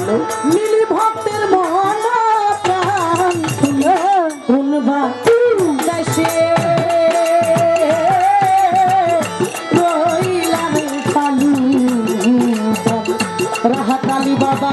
ভালো নীলি ভক্তের মন প্রাণ তুলে ভুলবা দেশে রইলাম পালু রাহাতালি বাবা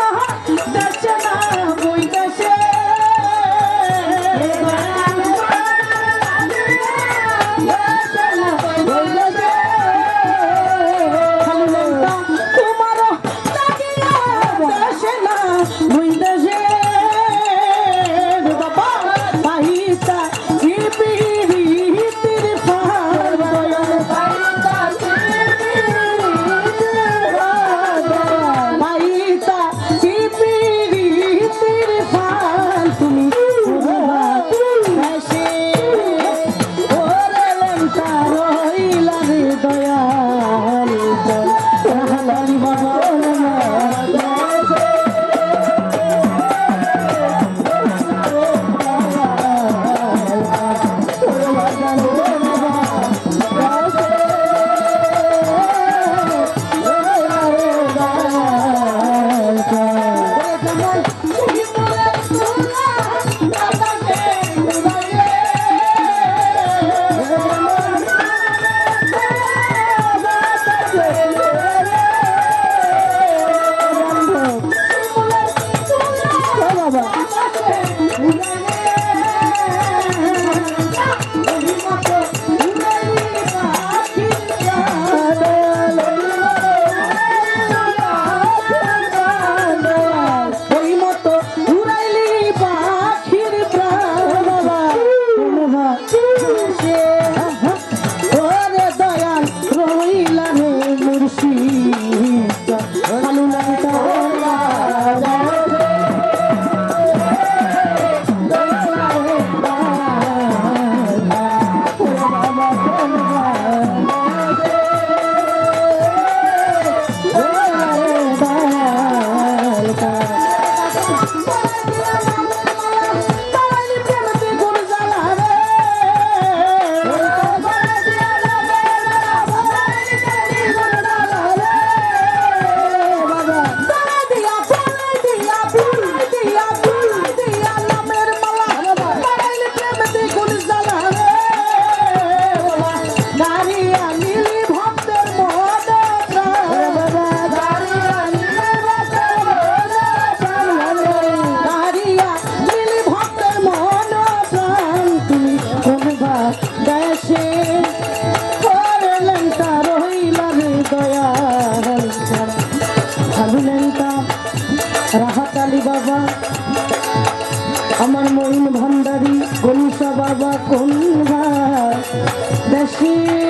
দয়া দেশে লেন্টা রহিলার দয়াল ভাবি লেন্টা রাহাত আলী বাবা, আমার মহিন ভান্ডারী গণিসা বাবা কোন দেশে